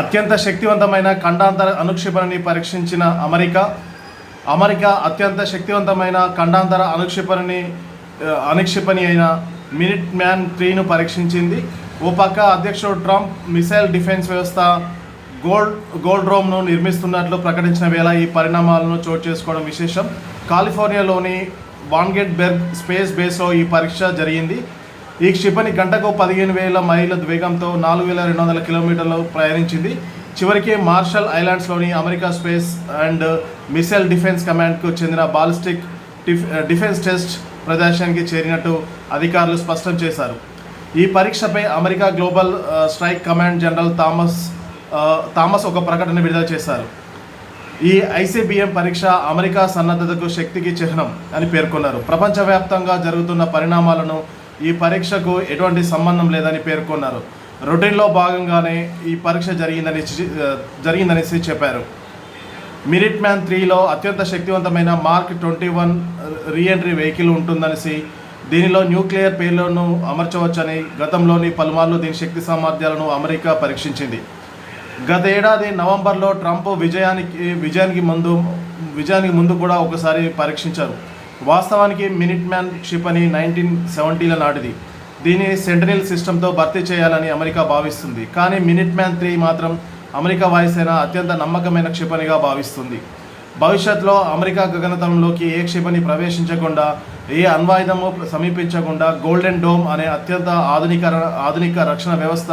అత్యంత శక్తివంతమైన ఖండాంతర అనుక్షిపణిని పరీక్షించిన అమెరికా అమెరికా అత్యంత శక్తివంతమైన ఖండాంతర అనుక్షిపణిని అనుక్షిపణి అయిన మినిట్ మ్యాన్ త్రీను పరీక్షించింది. ఓ పక్క అధ్యక్షుడు ట్రంప్ మిసైల్ డిఫెన్స్ వ్యవస్థ గోల్డ్ గోల్డ్ రోమ్ను నిర్మిస్తున్నట్లు ప్రకటించిన వేళ ఈ పరిణామాలను చోటు చేసుకోవడం విశేషం. కాలిఫోర్నియాలోని వాన్గెట్ బెర్గ్ స్పేస్ బేస్లో ఈ పరీక్ష జరిగింది. ఈ క్షిపణి గంటకు పదిహేను వేల మైళ్ళ వేగంతో నాలుగు వేల రెండు వందల కిలోమీటర్లు ప్రయాణించింది. చివరికి Marshall ఐలాండ్స్లోని America space and missile defence కమాండ్కు చెందిన బాలిస్టిక్ డిఫెన్స్ టెస్ట్ ప్రదేశానికి చేరినట్టు అధికారులు స్పష్టం చేశారు. ఈ పరీక్షపై America global strike command general Thomas Thomas ఒక ప్రకటన విడుదల చేశారు. ఈ ఐసీబీఎం పరీక్ష అమెరికా సన్నద్ధతకు శక్తికి చిహ్నం అని పేర్కొన్నారు. ప్రపంచవ్యాప్తంగా జరుగుతున్న పరిణామాలను ఈ పరీక్షకు ఎటువంటి సంబంధం లేదని పేర్కొన్నారు. రొటీన్లో భాగంగానే ఈ పరీక్ష జరిగిందని జరిగిందనేసి చెప్పారు. మిరిట్ మ్యాన్ త్రీలో అత్యంత శక్తివంతమైన mark twenty one reentry vehicle ఉంటుందనేసి దీనిలో న్యూక్లియర్ పేర్లను అమర్చవచ్చని గతంలోని పలుమార్లు దీని శక్తి సామర్థ్యాలను అమెరికా పరీక్షించింది. గత ఏడాది నవంబర్లో ట్రంప్ విజయానికి విజయానికి ముందు విజయానికి ముందు కూడా ఒకసారి పరీక్షించారు. వాస్తవానికి మినిట్ మ్యాన్ క్షిపణి నైన్టీన్ సెవెంటీల నాటిది. దీన్ని సెంటనల్ సిస్టంతో భర్తీ చేయాలని అమెరికా భావిస్తుంది. కానీ మినిట్ మ్యాన్ త్రీ మాత్రం అమెరికా వాయుసేన అత్యంత నమ్మకమైన క్షిపణిగా భావిస్తుంది. భవిష్యత్తులో అమెరికా గగనతలంలోకి ఏ క్షిపణి ప్రవేశించకుండా ఏ అణ్వాయుధము సమీపించకుండా గోల్డెన్ డోమ్ అనే అత్యంత ఆధునిక ఆధునిక రక్షణ వ్యవస్థ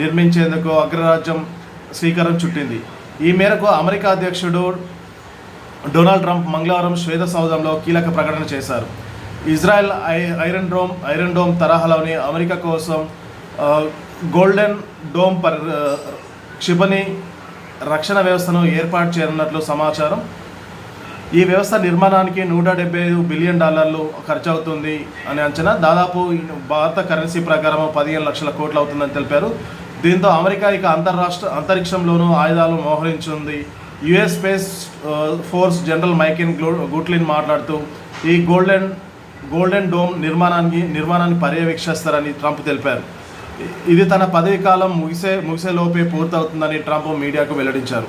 నిర్మించేందుకు అగ్రరాజ్యం శ్రీకారం చుట్టింది. ఈ మేరకు అమెరికా అధ్యక్షుడు డొనాల్డ్ ట్రంప్ మంగళవారం శ్వేత సౌధంలో కీలక ప్రకటన చేశారు. Israel I iron dome iron dome తరహాలోని America కోసం గోల్డెన్ డోమ్ పర్ క్షిపణి రక్షణ వ్యవస్థను ఏర్పాటు చేయనున్నట్లు సమాచారం. ఈ వ్యవస్థ నిర్మాణానికి నూట డెబ్బై ఐదు బిలియన్ డాలర్లు ఖర్చు అవుతుంది అని అంచనా. దాదాపు భారత కరెన్సీ ప్రకారం పదిహేను లక్షల కోట్లు అవుతుందని తెలిపారు. దీంతో అమెరికా ఇక అంతర్రాష్ట్ర అంతరిక్షంలోనూ ఆయుధాలు మోహరించింది. యుఎస్ స్పేస్ ఫోర్స్ జనరల్ మైకెన్ గ్లో గుట్లిన్ మాట్లాడుతూ ఈ గోల్డెన్ గోల్డెన్ డోమ్ నిర్మాణానికి నిర్మాణాన్ని పర్యవేక్షిస్తారని ట్రంప్ తెలిపారు. ఇది తన పదవీ కాలం ముగిసే ముగిసేలోపే పూర్తవుతుందని ట్రంప్ మీడియాకు వెల్లడించారు.